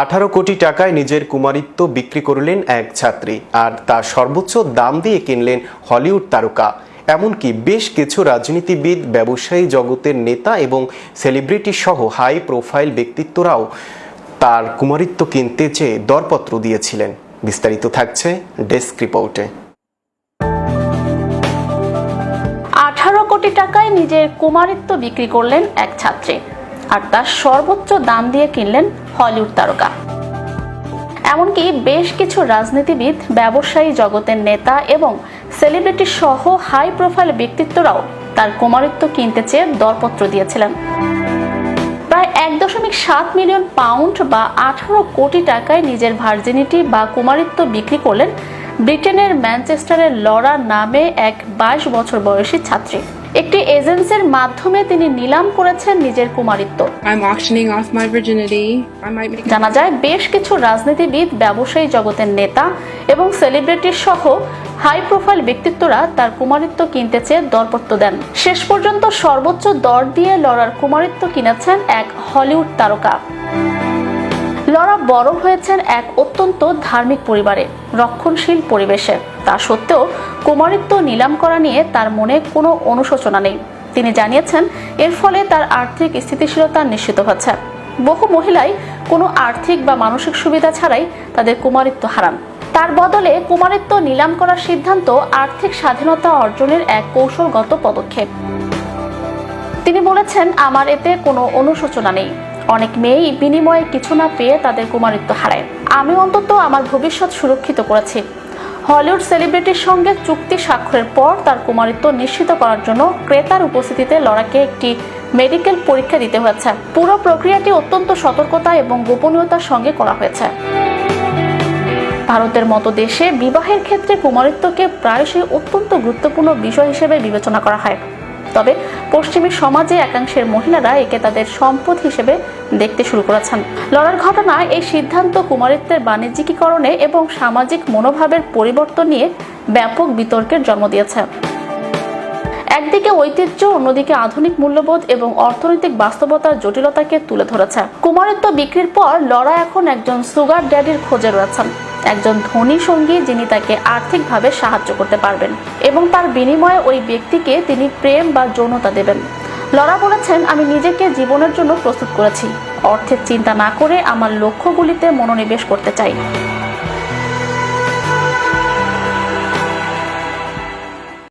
আঠারো কোটি টাকায় নিজের কুমারিত্ব বিক্রি করলেন এক ছাত্রী আর তা সর্বোচ্চ দাম দিয়ে কিনলেন হলিউড তারকা। এমনকি বেশ কিছু রাজনীতিবিদ, ব্যবসায়ী জগতের নেতা এবং সেলিব্রিটি সহ হাই প্রোফাইল ব্যক্তিত্বরাও তার কুমারিত্ব কিনতে চেয়ে দরপত্র দিয়েছিলেন। বিস্তারিত থাকছে ডেস্ক রিপোর্টে আঠারো কোটি টাকায় নিজের কুমারিত্ব বিক্রি করলেন এক ছাত্রী। আর তার সর্বোচ্চ দাম দিয়ে কিনলেন হলিউড তারকা। এমনকি বেশ কিছু রাজনীতিবিদ, ব্যবসায়ী জগতের নেতা এবং সেলিব্রিটি সহ হাই প্রোফাইল ব্যক্তিত্বরাও তার কুমারিত্ব কিনতে চেয়ে দরপত্র দিয়েছিলেন। প্রায় এক দশমিক সাত মিলিয়ন পাউন্ড বা আঠারো কোটি টাকায় নিজের ভার্জিনিটি বা কুমারিত্ব বিক্রি করলেন ব্রিটেনের ম্যানচেস্টারের লরা নামে এক বাইশ বছর বয়সী ছাত্রী। একটি এজেন্সির মাধ্যমে তিনি নিলাম করেছেন নিজের কুমারিত্ব। জানা যায় বেশ কিছু রাজনীতিবিদ ব্যবসায়ী জগতের নেতা এবং সেলিব্রিটি সহ হাই প্রোফাইল ব্যক্তিত্বরা তার কুমারিত্ব কিনতে চেয়ে দরপত্র দেন। শেষ পর্যন্ত সর্বোচ্চ দর দিয়ে লড়ার কুমারিত্ব কিনেছেন এক হলিউড তারকা। লরা বড় হয়েছেন এক অত্যন্ত ধার্মিক পরিবারে, রক্ষণশীল পরিবেশে। তা সত্ত্বেও কুমারিত্ব নিলাম করা নিয়ে তার মনে কোনো অনুশোচনা নেই। তিনি জানিয়েছেন, এর ফলে তার আর্থিক স্থিতিশীলতা নিশ্চিত হচ্ছে। বহু মহিলাই কোনো আর্থিক বা মানসিক সুবিধা ছাড়াই তাদের কুমারিত্ব হারান। তার বদলে কুমারিত্ব নিলাম করার সিদ্ধান্ত আর্থিক স্বাধীনতা অর্জনের এক কৌশলগত পদক্ষেপ। তিনি বলেছেন, আমার এতে কোনো অনুশোচনা নেই। অনেক মেয়েই বিনিময়ে কিছু না পেয়ে তাদের কুমারিত্ব হারায়। আমি অন্তত আমার ভবিষ্যৎ সুরক্ষিত করেছি। হলিউড সেলিব্রিটির সঙ্গে চুক্তি স্বাক্ষরের পর তার কুমারিত্ব নিশ্চিত করার জন্য ক্রেতার উপস্থিতিতে লড়াকে একটি মেডিকেল পরীক্ষা দিতে হয়েছে। পুরো প্রক্রিয়াটি অত্যন্ত সতর্কতা এবং গোপনীয়তার সঙ্গে করা হয়েছে। ভারতের মতো দেশে বিবাহের ক্ষেত্রে কুমারিত্বকে প্রায়শই অত্যন্ত গুরুত্বপূর্ণ বিষয় হিসেবে বিবেচনা করা হয়। তবে পশ্চিমী সমাজে একাংশের মহিলারা একে তাদের সম্পদ হিসেবে দেখতে শুরু করেছেন। লড়ার ঘটনায় এই সিদ্ধান্ত কুমারিত্বের বাণিজ্যিকীকরণে এবং সামাজিক মনোভাবের পরিবর্তন নিয়ে ব্যাপক বিতর্কের জন্ম দিয়েছে। একদিকে ঐতিহ্য, অন্যদিকে আধুনিক মূল্যবোধ এবং অর্থনৈতিক বাস্তবতার জটিলতাকে তুলে ধরেছে। কুমারিত্ব বিক্রির পর লড়া এখন একজন সুগার ড্যাডির খোঁজে রয়েছেন। একজন ধনী সঙ্গী যিনি তাকে আর্থিকভাবে সাহায্য করতে পারবেন এবং তার বিনিময়ে ওই ব্যক্তিকে তিনি প্রেম বা যৌনতা দেবেন। লরা বলেছেন, আমি নিজেকে জীবনের জন্য প্রস্তুত করেছি। অর্থের চিন্তা না করে আমার লক্ষ্যগুলিতে মনোনিবেশ করতে চাই।